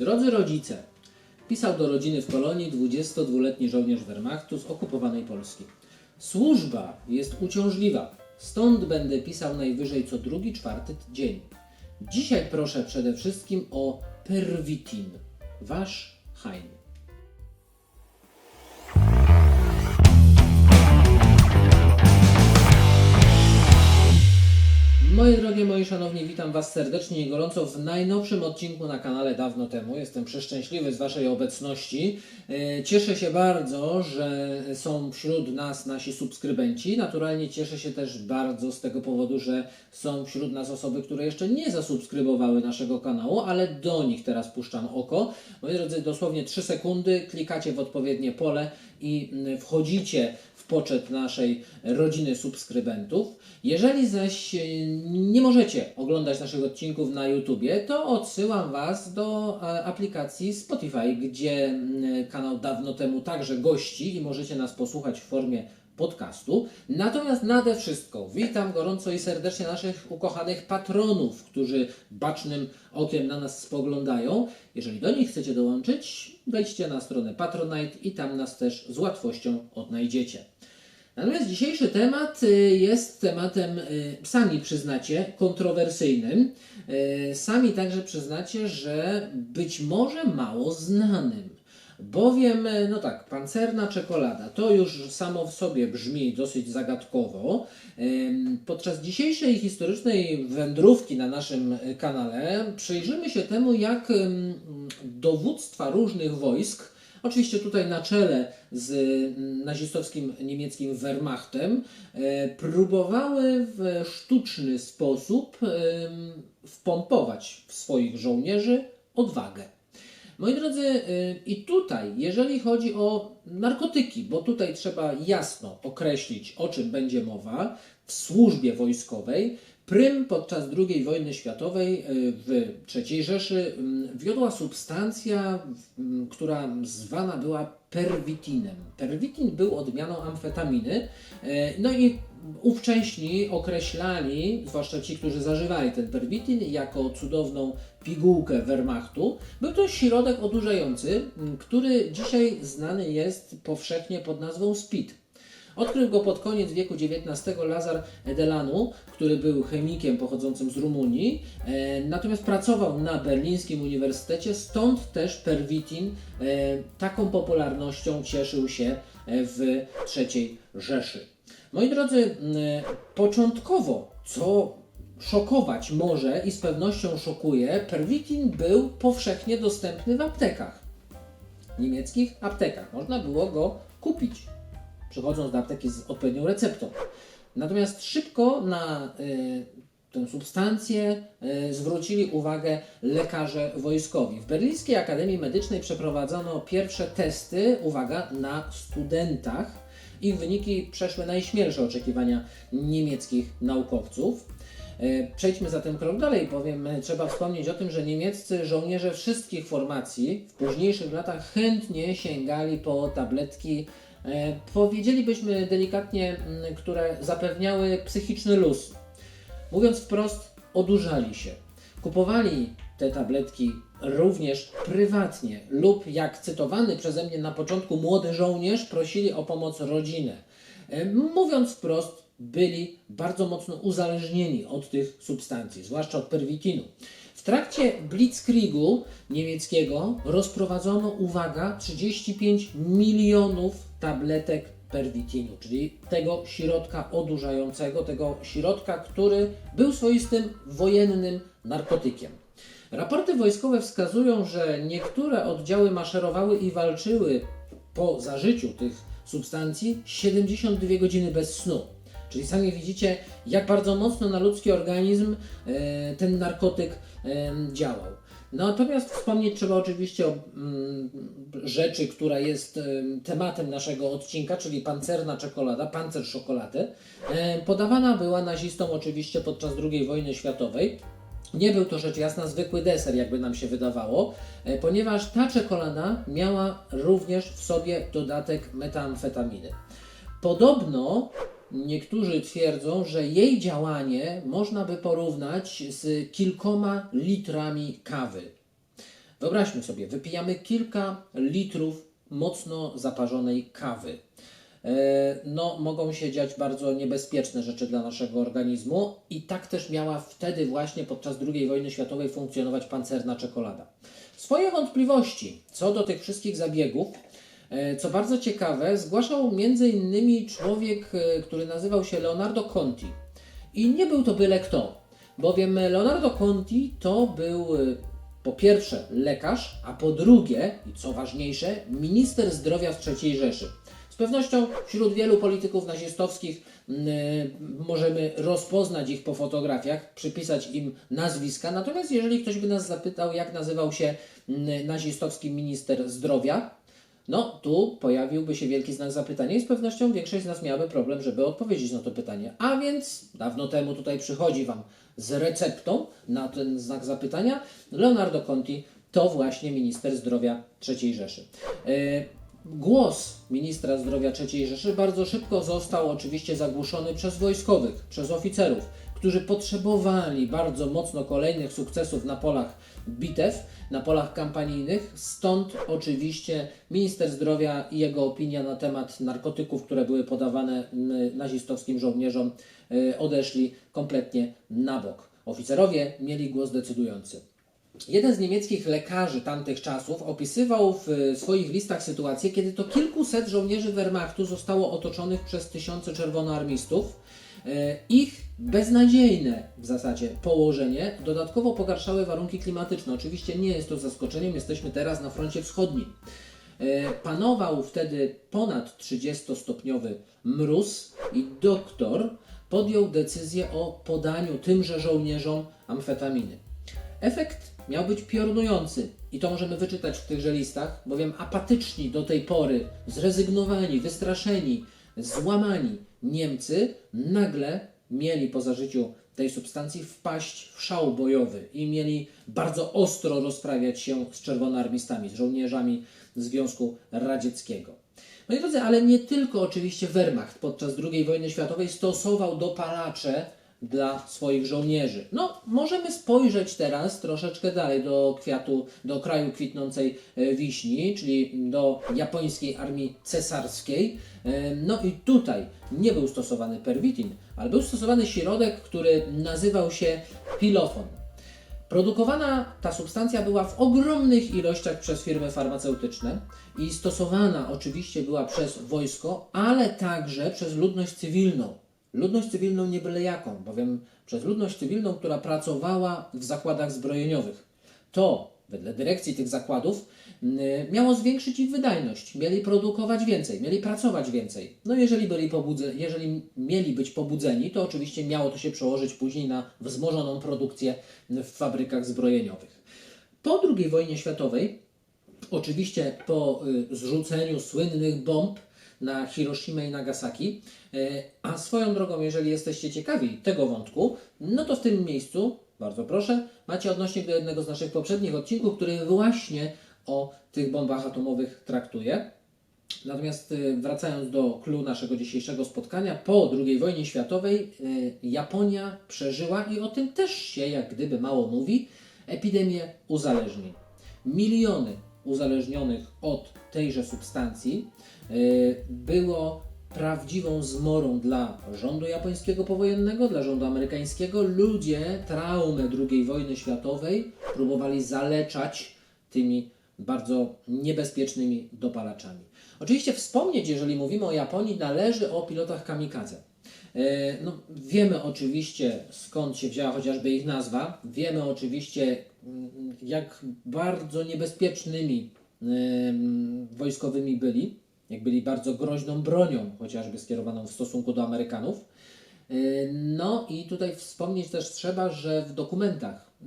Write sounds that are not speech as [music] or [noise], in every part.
Drodzy rodzice, pisał do rodziny w Kolonii 22-letni żołnierz Wehrmachtu z okupowanej Polski. Służba jest uciążliwa, stąd będę pisał najwyżej co drugi, czwarty dzień. Dzisiaj proszę przede wszystkim o perwitin. Wasz Hein. Moje drogie, moi szanowni, witam Was serdecznie i gorąco w najnowszym odcinku na kanale dawno temu. Jestem przeszczęśliwy z Waszej obecności. E, Cieszę się bardzo, że są wśród nas nasi subskrybenci. Naturalnie cieszę się też bardzo z tego powodu, że są wśród nas osoby, które jeszcze nie zasubskrybowały naszego kanału, ale do nich teraz puszczam oko. Moi drodzy, dosłownie 3 sekundy, klikacie w odpowiednie pole i mm, wchodzicie poczet naszej rodziny subskrybentów. Jeżeli zaś e, nie możecie oglądać naszych odcinków na YouTubie, to odsyłam Was do e, aplikacji Spotify, gdzie mm, kanał dawno temu także gości i możecie nas posłuchać w formie podcastu. Natomiast nade wszystko witam gorąco i serdecznie naszych ukochanych patronów, którzy bacznym okiem na nas spoglądają. Jeżeli do nich chcecie dołączyć, wejdźcie na stronę Patronite i tam nas też z łatwością odnajdziecie. Natomiast dzisiejszy temat y, jest tematem, y, sami przyznacie, kontrowersyjnym. Y, Sami także przyznacie, że być może mało znanym. Bowiem, no tak, pancerna czekolada to już samo w sobie brzmi dosyć zagadkowo. Podczas dzisiejszej historycznej wędrówki na naszym kanale przyjrzymy się temu, jak dowództwa różnych wojsk Oczywiście tutaj na czele z mm, nazistowskim niemieckim Wehrmachtem e, próbowały w sztuczny sposób em, wpompować w swoich żołnierzy odwagę. Moi drodzy, y, i tutaj, jeżeli chodzi o narkotyki, bo tutaj trzeba jasno określić, o czym będzie mowa, w służbie wojskowej, prym podczas II wojny światowej y, w III Rzeszy mm, wiodła substancja, mm, która zwana była perwitinem. Perwitin był odmianą amfetaminy, y, no i ówcześni określali, zwłaszcza ci, którzy zażywali ten perwitin, jako cudowną pigułkę Wehrmachtu. Był to środek odurzający, m, który dzisiaj znany jest powszechnie pod nazwą SPID. Odkrył go pod koniec wieku XIX Lazar Edelanu, który był chemikiem pochodzącym z Rumunii, e, natomiast pracował na berlińskim uniwersytecie, stąd też perwitin e, taką popularnością cieszył się e, w III Rzeszy. Moi drodzy, m, początkowo, co szokować może i z pewnością szokuje, perwitin był powszechnie dostępny w aptekach. Niemieckich aptekach. Można było go kupić, przychodząc do apteki z odpowiednią receptą. Natomiast szybko na y, tę substancję y, zwrócili uwagę lekarze wojskowi. W Berlińskiej Akademii Medycznej przeprowadzono pierwsze testy, uwaga, na studentach. Ich wyniki przeszły najśmielsze oczekiwania niemieckich naukowców. E, Przejdźmy zatem krok dalej, bowiem trzeba wspomnieć o tym, że niemieccy żołnierze wszystkich formacji w późniejszych latach chętnie sięgali po tabletki, powiedzielibyśmy delikatnie, które zapewniały psychiczny luz. Mówiąc wprost, odurzali się. Kupowali te tabletki również prywatnie lub jak cytowany przeze mnie na początku młody żołnierz prosili o pomoc rodzinę. E, Mówiąc wprost, byli bardzo mocno uzależnieni od tych substancji, zwłaszcza od perwitinu. W trakcie Blitzkriegu niemieckiego rozprowadzono, uwaga, 35 milionów tabletek perwitinu, czyli tego środka odurzającego, tego środka, który był swoistym wojennym narkotykiem. Raporty wojskowe wskazują, że niektóre oddziały maszerowały i walczyły po zażyciu tych substancji 72 godziny bez snu. Czyli sami widzicie, jak bardzo mocno na ludzki organizm e, ten narkotyk e, działał. Natomiast wspomnieć trzeba oczywiście o mm, rzeczy, która jest em, tematem naszego odcinka, czyli pancerna czekolada, pancer czekoladę. E, podawana była nazistom oczywiście podczas II wojny światowej. Nie był to rzecz jasna zwykły deser, jakby nam się wydawało, e, ponieważ ta czekolada miała również w sobie dodatek metamfetaminy. Podobno niektórzy twierdzą, że jej działanie można by porównać z kilkoma litrami kawy. Wyobraźmy sobie, wypijamy kilka litrów mocno zaparzonej kawy. E, No, mogą się dziać bardzo niebezpieczne rzeczy dla naszego organizmu, i tak też miała wtedy, właśnie podczas II wojny światowej, funkcjonować pancerna czekolada. Swoje wątpliwości co do tych wszystkich zabiegów, co bardzo ciekawe, zgłaszał m.in. człowiek, e, który nazywał się Leonardo Conti. I nie był to byle kto, bowiem Leonardo Conti to był e, po pierwsze lekarz, a po drugie, i co ważniejsze, minister zdrowia w III Rzeszy. Z pewnością wśród wielu polityków nazistowskich mm, możemy rozpoznać ich po fotografiach, przypisać im nazwiska. Natomiast jeżeli ktoś by nas zapytał, jak nazywał się nazistowski minister zdrowia, no, tu pojawiłby się wielki znak zapytania i z pewnością większość z nas miałaby problem, żeby odpowiedzieć na to pytanie. A więc dawno temu tutaj przychodzi Wam z receptą na ten znak zapytania Leonardo Conti, to właśnie minister zdrowia III Rzeszy. E, Głos ministra zdrowia III Rzeszy bardzo szybko został oczywiście zagłuszony przez wojskowych, przez oficerów, którzy potrzebowali bardzo mocno kolejnych sukcesów na polach bitew, na polach kampanijnych. Stąd oczywiście minister zdrowia i jego opinia na temat narkotyków, które były podawane nazistowskim żołnierzom, y, odeszli kompletnie na bok. Oficerowie mieli głos decydujący. Jeden z niemieckich lekarzy tamtych czasów opisywał w e, swoich listach sytuację, kiedy to kilkuset żołnierzy Wehrmachtu zostało otoczonych przez tysiące czerwonoarmistów. E, Ich beznadziejne w zasadzie położenie dodatkowo pogarszały warunki klimatyczne. Oczywiście nie jest to zaskoczeniem, jesteśmy teraz na froncie wschodnim. E, Panował wtedy ponad 30-stopniowy mróz i doktor podjął decyzję o podaniu tymże żołnierzom amfetaminy. Efekt miał być piorunujący i to możemy wyczytać w tychże listach, bowiem apatyczni do tej pory, zrezygnowani, wystraszeni, złamani Niemcy nagle mieli po zażyciu tej substancji wpaść w szał bojowy i mieli bardzo ostro rozprawiać się z czerwonoarmistami, z żołnierzami Związku Radzieckiego. Moi drodzy, ale nie tylko oczywiście Wehrmacht podczas II wojny światowej stosował dopalacze dla swoich żołnierzy. No, możemy spojrzeć teraz troszeczkę dalej do kwiatu, do kraju kwitnącej e, wiśni, czyli do japońskiej armii cesarskiej. E, No i tutaj nie był stosowany perwitin, ale był stosowany środek, który nazywał się pilofon. Produkowana ta substancja była w ogromnych ilościach przez firmy farmaceutyczne i stosowana oczywiście była przez wojsko, ale także przez ludność cywilną. Ludność cywilną nie byle jaką, bowiem przez ludność cywilną, która pracowała w zakładach zbrojeniowych. To, wedle dyrekcji tych zakładów, mm, miało zwiększyć ich wydajność. Mieli produkować więcej, mieli pracować więcej. No jeżeli, byli jeżeli mieli być pobudzeni, to oczywiście miało to się przełożyć później na wzmożoną produkcję w fabrykach zbrojeniowych. Po II wojnie światowej Oczywiście po y, zrzuceniu słynnych bomb na Hiroshima i Nagasaki. Y, A swoją drogą, jeżeli jesteście ciekawi tego wątku, no to w tym miejscu, bardzo proszę, macie odnośnik do jednego z naszych poprzednich odcinków, który właśnie o tych bombach atomowych traktuje. Natomiast y, wracając do clou naszego dzisiejszego spotkania, po II wojnie światowej y, Japonia przeżyła, i o tym też się jak gdyby mało mówi, epidemię uzależnień. Miliony uzależnionych od tejże substancji y, było prawdziwą zmorą dla rządu japońskiego powojennego, dla rządu amerykańskiego. Ludzie traumę II wojny światowej próbowali zaleczać tymi bardzo niebezpiecznymi dopalaczami. Oczywiście wspomnieć, jeżeli mówimy o Japonii, należy o pilotach kamikadze. E, No, wiemy oczywiście skąd się wzięła chociażby ich nazwa. Wiemy oczywiście jak bardzo niebezpiecznymi wojskowymi byli, jak byli bardzo groźną bronią, chociażby skierowaną w stosunku do Amerykanów. E, No i tutaj wspomnieć też trzeba, że w dokumentach, e,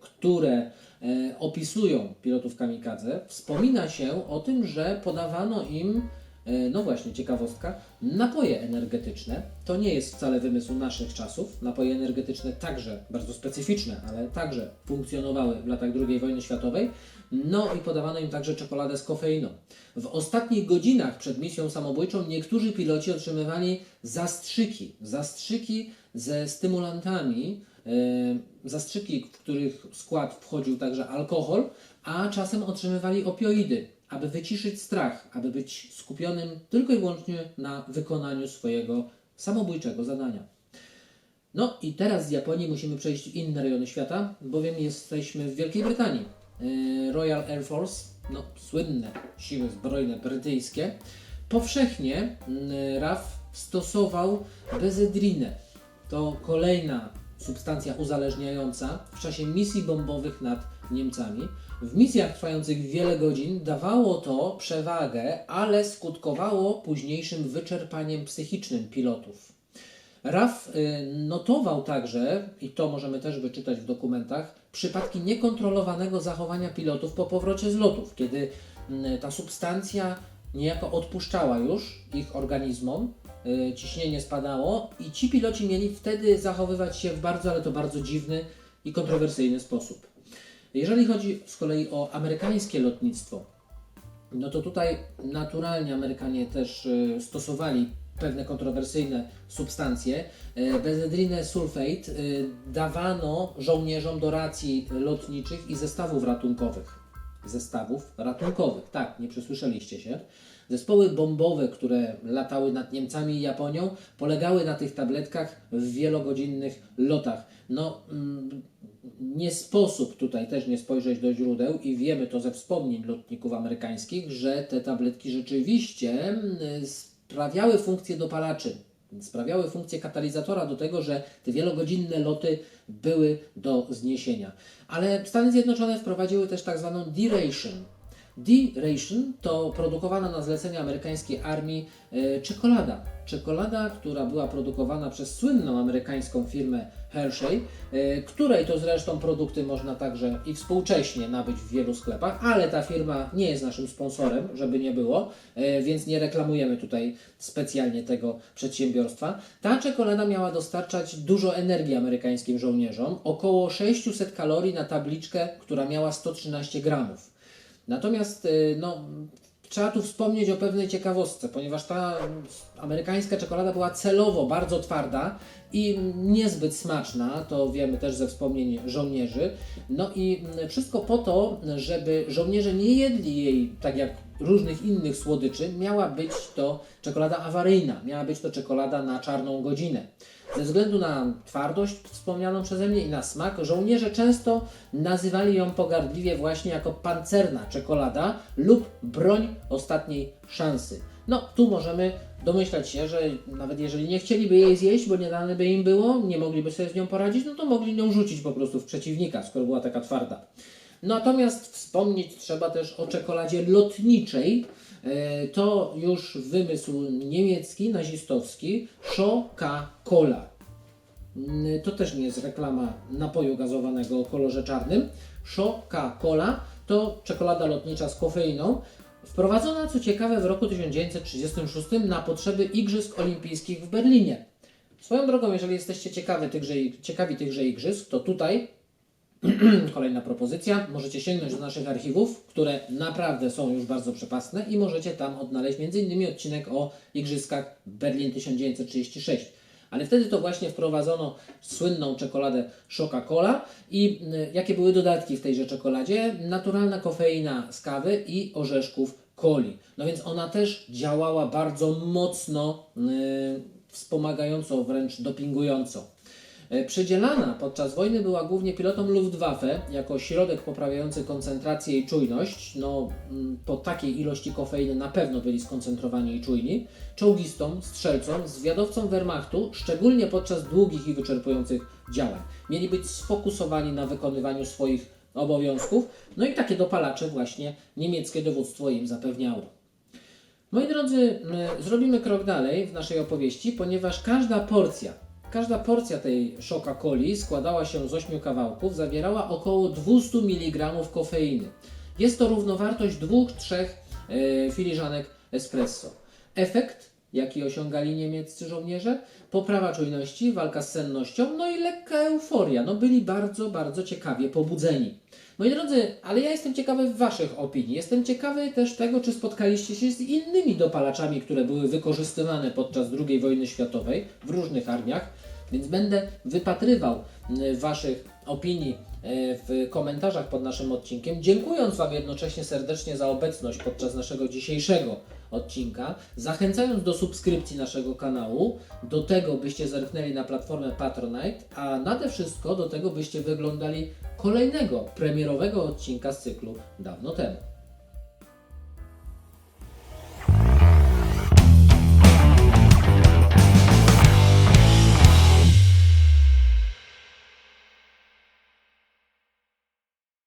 które e, opisują pilotów kamikadze, wspomina się o tym, że podawano im, no właśnie, ciekawostka, napoje energetyczne. To nie jest wcale wymysł naszych czasów. Napoje energetyczne także bardzo specyficzne, ale także funkcjonowały w latach II wojny światowej. No i podawano im także czekoladę z kofeiną. W ostatnich godzinach przed misją samobójczą niektórzy piloci otrzymywali zastrzyki, zastrzyki ze stymulantami, e, zastrzyki, w których skład wchodził także alkohol, a czasem otrzymywali opioidy, aby wyciszyć strach, aby być skupionym tylko i wyłącznie na wykonaniu swojego samobójczego zadania. No i teraz z Japonii musimy przejść w inne rejony świata, bowiem jesteśmy w Wielkiej Brytanii. Yy, Royal Air Force, no słynne siły zbrojne brytyjskie, powszechnie yy, RAF stosował bezedrinę. To kolejna substancja uzależniająca w czasie misji bombowych nad Niemcami. W misjach trwających wiele godzin dawało to przewagę, ale skutkowało późniejszym wyczerpaniem psychicznym pilotów. RAF y, notował także, i to możemy też wyczytać w dokumentach, przypadki niekontrolowanego zachowania pilotów po powrocie z lotów, kiedy mm, ta substancja niejako odpuszczała już ich organizmom, y, ciśnienie spadało i ci piloci mieli wtedy zachowywać się w bardzo, ale to bardzo dziwny i kontrowersyjny sposób. Jeżeli chodzi z kolei o amerykańskie lotnictwo, no to tutaj naturalnie Amerykanie też y, stosowali pewne kontrowersyjne substancje. Y, Bezedrinę sulfate y, dawano żołnierzom do racji lotniczych i zestawów ratunkowych. Zestawów ratunkowych, tak, nie przesłyszeliście się. Zespoły bombowe, które latały nad Niemcami i Japonią, polegały na tych tabletkach w wielogodzinnych lotach. No, mm, nie sposób tutaj też nie spojrzeć do źródeł i wiemy to ze wspomnień lotników amerykańskich, że te tabletki rzeczywiście mm, sprawiały funkcję dopalaczy, sprawiały funkcję katalizatora do tego, że te wielogodzinne loty były do zniesienia. Ale Stany Zjednoczone wprowadziły też tak zwaną D-ration. D-ration to produkowana na zlecenie amerykańskiej armii e, czekolada. Czekolada, która była produkowana przez słynną amerykańską firmę Hershey, e, której to zresztą produkty można także i współcześnie nabyć w wielu sklepach, ale ta firma nie jest naszym sponsorem, żeby nie było, e, więc nie reklamujemy tutaj specjalnie tego przedsiębiorstwa. Ta czekolada miała dostarczać dużo energii amerykańskim żołnierzom, około 600 kalorii na tabliczkę, która miała 113 gramów. Natomiast y, no, trzeba tu wspomnieć o pewnej ciekawostce, ponieważ ta amerykańska czekolada była celowo bardzo twarda i niezbyt smaczna, to wiemy też ze wspomnień żołnierzy. No i mm, wszystko po to, żeby żołnierze nie jedli jej tak jak różnych innych słodyczy, miała być to czekolada awaryjna, miała być to czekolada na czarną godzinę. Ze względu na twardość wspomnianą przeze mnie i na smak, żołnierze często nazywali ją pogardliwie właśnie jako pancerna czekolada lub broń ostatniej szansy. No, tu możemy domyślać się, że nawet jeżeli nie chcieliby jej zjeść, bo nie dane by im było, nie mogliby sobie z nią poradzić, no to mogli nią rzucić po prostu w przeciwnika, skoro była taka twarda. Natomiast wspomnieć trzeba też o czekoladzie lotniczej. E, To już wymysł niemiecki, nazistowski, Coca-Cola. Mm, To też nie jest reklama napoju gazowanego o kolorze czarnym. Coca-Cola to czekolada lotnicza z kofeiną, wprowadzona co ciekawe w roku 1936 na potrzeby Igrzysk Olimpijskich w Berlinie. Swoją drogą, jeżeli jesteście ciekawi tychże, ciekawi tychże igrzysk, to tutaj [clears throat] Kolejna propozycja. Możecie sięgnąć do naszych archiwów, które naprawdę są już bardzo przepasne i możecie tam odnaleźć m.in. odcinek o Igrzyskach Berlin 1936. Ale wtedy to właśnie wprowadzono słynną czekoladę Coca-Cola i y, jakie były dodatki w tejże czekoladzie? Naturalna kofeina z kawy i orzeszków coli. No więc ona też działała bardzo mocno y, wspomagająco, wręcz dopingująco. E, Przydzielana podczas wojny była głównie pilotom Luftwaffe jako środek poprawiający koncentrację i czujność. No, mm, po takiej ilości kofeiny na pewno byli skoncentrowani i czujni. Czołgistom, strzelcom, zwiadowcom Wehrmachtu, szczególnie podczas długich i wyczerpujących działań. Mieli być sfokusowani na wykonywaniu swoich obowiązków. No i takie dopalacze właśnie niemieckie dowództwo im zapewniało. Moi drodzy, m, zrobimy krok dalej w naszej opowieści, ponieważ każda porcja, każda porcja tej Coca-Coli składała się z 8 kawałków, zawierała około 200 mg kofeiny. Jest to równowartość 2-3 e, filiżanek espresso. Efekt, jaki osiągali niemieccy żołnierze? Poprawa czujności, walka z sennością, no i lekka euforia. No byli bardzo, bardzo ciekawie pobudzeni. Moi drodzy, ale ja jestem ciekawy Waszych opinii. Jestem ciekawy też tego, czy spotkaliście się z innymi dopalaczami, które były wykorzystywane podczas II wojny światowej w różnych armiach. Więc będę wypatrywał y, Waszych opinii w komentarzach pod naszym odcinkiem, dziękując Wam jednocześnie serdecznie za obecność podczas naszego dzisiejszego odcinka, zachęcając do subskrypcji naszego kanału, do tego byście zerknęli na platformę Patronite, a nade wszystko do tego byście wyglądali kolejnego premierowego odcinka z cyklu dawno temu.